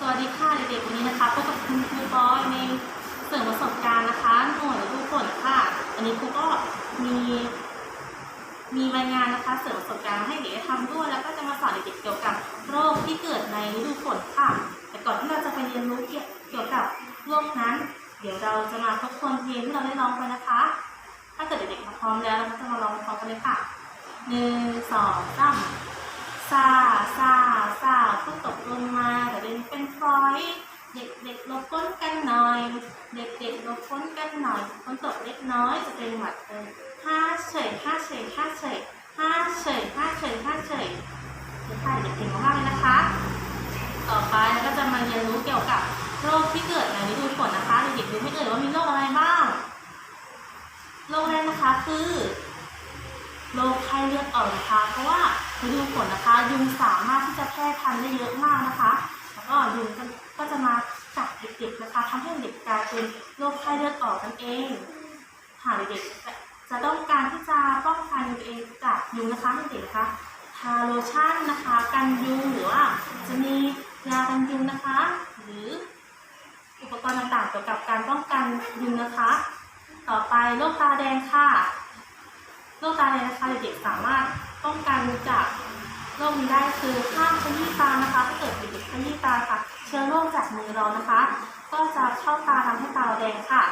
สวัสดีค่ะเด็กๆวันนี้นะคะพบกับคุณครูบอยในเสริมประสบการณ์นะคะหน่วยทุกคนค่ะวันนี้ครูก็มี มีรายงานนะคะเสริมประสบการณ์ให้เด็กๆทำด้วยแล้วก็จะมาสอนเด็กๆเกี่ยวกับโรคที่เกิดในฤดูฝนค่ะ แต่ก่อนที่เราจะไปเรียนรู้เกี่ยวกับโรคนั้น เดี๋ยวเราจะมาทบทวนเพลงที่เราได้ร้องไปนะคะ ถ้าเกิดเด็กๆมาพร้อมแล้วเราก็จะมาร้องพร้อมกันเลยค่ะหนึ่งสองสามซาซาซาผู้ตกลงมา ยเด็กๆหลบพ้นกันหน่อย เด็กๆหลบพ้นกันหน่อยฝนตกเล็กน้อยจะเป็นหวัดเอ่ยห้าเฉยห้าเฉยห้าเฉยห้าเฉยห้าเฉยห้าเฉยเด็กค่ะเด็กเก่งมากเลยนะคะ ต่อไปเราก็จะมาเรียนรู้เกี่ยวกับโรคที่เกิดในฤดูฝนนะคะเด็กๆรู้ไม่เอ่ยว่ามีโรคอะไรบ้างโรคแรกนะคะคือโรคไข้เลือดออกนะคะ เพราะว่าฤดูฝนนะคะ ยุงสามารถที่จะแพร่พันธุ์ได้เยอะมากนะคะ แล้วก็ยุงก็ กลายเป็นโรคไข้เลือดออกกันเองหากเด็กจะต้องการที่จะป้องกันตัวเองจากยุงนะคะเด็กนะคะทาโลชั่นนะคะ กันยุงหรือว่าจะมียากันยุงนะคะ หรืออุปกรณ์ต่างๆเกี่ยวกับการป้องกันยุงนะคะ ต่อไปโรคตาแดงค่ะโรคตาแดงนะคะเด็กสามารถป้องกันจาก โรคนี้ได้คือห้ามขยี้ตานะคะถ้าเกิดเด็กๆขยี้ตาค่ะ เชื้อโรคจากมือเรานะคะ ก็จะเข้าตาทำให้ตาเราแดงค่ะ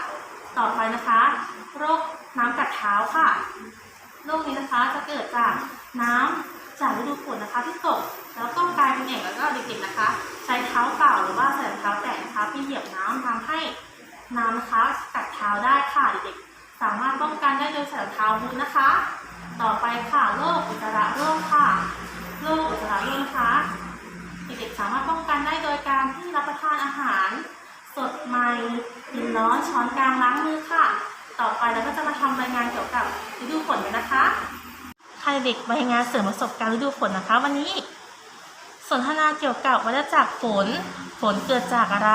ต่อไปนะคะ โรคน้ำกัดเท้าค่ะ โรคนี้นะคะจะเกิดจากน้ำจากฤดูฝนนะคะที่ตก แล้วก็กลายเป็นแอ่งแล้วก็เด็กๆนะคะ ใช้เท้าเปล่าหรือว่าใส่เท้าแตะนะคะไปเหยียบน้ำทำให้น้ำนะคะกัดเท้าได้ค่ะเด็กๆ สามารถป้องกันได้โดยใส่รองเท้าบูทนะคะ ต่อไปค่ะโรคอุจจาระโรคค่ะ โรคอุจจาระรคนะคะเด็กๆสามารถป้องกันได้โดยการที่รับประทานอาหาร สดใหม่กินร้อนช้อนกลางล้างมือค่ะ ต่อไปเราก็จะมาทำรายงานเกี่ยวกับฤดูฝนกันนะคะค่ะเด็กรายงานเสริมประสบการณ์ฤดูฝนนะคะ วันนี้ สนทนาเกี่ยวกับวัฏจักรฝน ฝนเกิดจากอะไร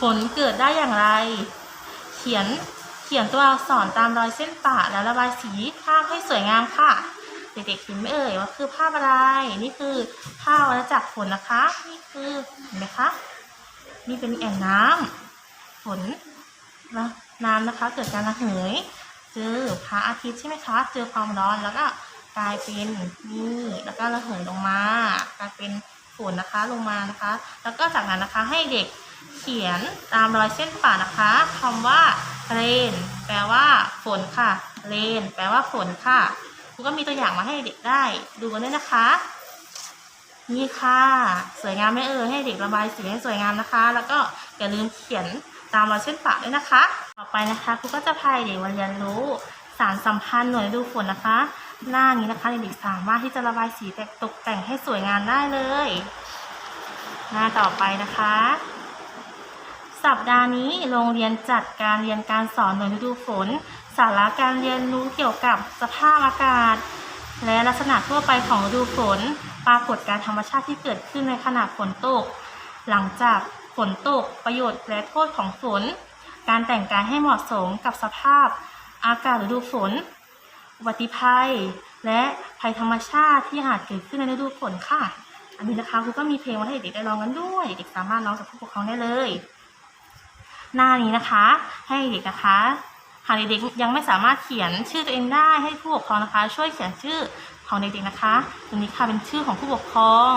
ฝนเกิดได้อย่างไร เขียนเขียนตัวอักษรตามรอยเส้นปะและระบายสีภาพให้สวยงามค่ะ เด็กๆเห็นไหมเอ่ยว่าคือภาพอะไร นี่คือภาพวัฏจักรฝนนะคะ นี่คือเห็นไหมคะ นี่เป็นแอ่งน้ำฝนนะน้ำนะคะ เกิดการระเหย เจอพระอาทิตย์ใช่ไหมคะ เจอความร้อนแล้วก็กลายเป็นนี่แล้วก็ระเหยลงมากลายเป็นฝนนะคะลงมานะคะ แล้วก็จากนั้นนะคะให้เด็กเขียนตามรอยเส้นป่านะคะคำว่าเรนแปลว่าฝนค่ะเรนแปลว่าฝนค่ะ ครูก็มีตัวอย่างมาให้เด็กได้ดูกันด้วยนะคะ นี่ค่ะ สวยงามไหมเอ่ยให้เด็กระบายสีให้สวยงามนะคะ แล้วก็อย่าลืมเขียนตามรอยเส้นปะด้วยนะคะ ต่อไปนะคะครูก็จะพาเด็กมาเรียนรู้สารสัมพันธ์หน่วยดูฝนนะคะ หน้านี้นะคะเด็กสามารถที่จะระบายสีแต่ตกแต่งให้สวยงามได้เลย หน้าต่อไปนะคะ สัปดาห์นี้โรงเรียนจัดการเรียนการสอนหน่วยฤดูฝน สาระการเรียนรู้เกี่ยวกับสภาพอากาศ และลักษณะทั่วไปของฤดูฝน ปรากฏการธรรมชาติที่เกิดขึ้นในขณะฝนตก หลังจากฝนตกประโยชน์และโทษของฝน การแต่งกายให้เหมาะสมกับสภาพ อากาศฤดูฝนอุบัติภัย และภัยธรรมชาติที่อาจเกิดขึ้นในฤดูฝนค่ะ อันนี้นะคะครูก็มีเพลงมาให้เด็กได้ร้องกันด้วย เด็กสามารถร้องกับผู้ปกครองได้เลย หน้านี้นะคะ ให้เด็กนะคะ หากเด็กๆยังไม่สามารถเขียนชื่อตัวเองได้ให้ผู้ปกครองนะคะ ช่วยเขียนชื่อของเด็กๆนะคะตรงนี้ค่ะเป็นชื่อของผู้ปกครอง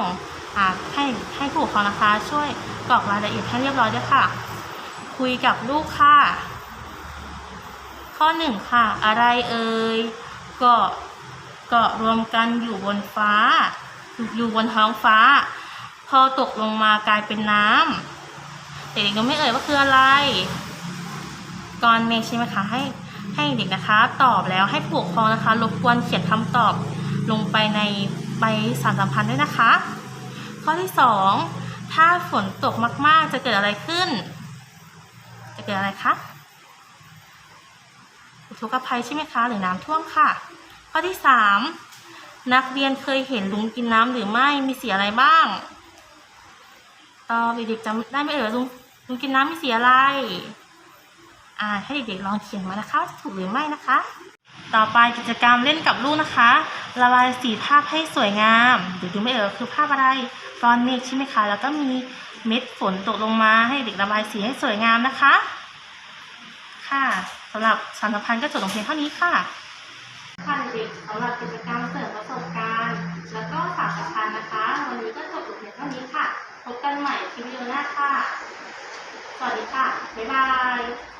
อให้ให้ผู้ปกครองนะคะ ช่วยกรอกรายละเอียดให้เรียบร้อยด้วยค่ะ คุยกับลูกค่ะ ข้อหนึ่งค่ะ อะไรเอ่ยเกาะเกาะรวมกันอยู่บนฟ้า อยู่บนท้องฟ้า พอตกลงมากลายเป็นน้ำเด็กๆยังไม่เอ่ยว่าคืออะไร ก้อนเมฆใช่ไหมคะให้ให้เด็กนะคะ ตอบแล้วให้ผู้ปกครองนะคะรบกวนเขียนคำตอบลงไปในใบสารสัมพันธ์ด้วยนะคะ ข้อที่สองถ้าฝนตกมาก ๆ จะเกิดอะไรขึ้น จะเกิดอะไรคะอุทกภัยใช่ไหมคะหรือน้ำท่วมค่ะ ข้อที่สามนักเรียนเคยเห็นลุงกินน้ำหรือไม่มีสีอะไรบ้างตอบเด็กๆจำได้ไหมเอ่ยลุงลุงกินน้ำมีสีอะไร ให้เด็กๆลองเขียนมานะคะว่าถูกหรือไม่นะคะ ต่อไปกิจกรรมเล่นกับลูกนะคะ ระบายสีภาพให้สวยงามเดี๋ยวดูไม่เอ่ยคือภาพอะไรก้อนเมฆใช่ไหมคะ แล้วก็มีเม็ดฝนตกลงมาให้เด็กระบายสีให้สวยงามนะคะ ค่ะสำหรับสารสัมพันธ์ก็จบลงเพียงเท่านี้ค่ะค่ะเด็กสำหรับกิจกรรมเสริมประสบการณ์ แล้วก็สารสัมพันธ์นะคะ วันนี้ก็จบลงเพียงเท่านี้ค่ะ พบกันใหม่คลิปวิดีโอหน้าค่ะ สวัสดีค่ะ บ๊ายบาย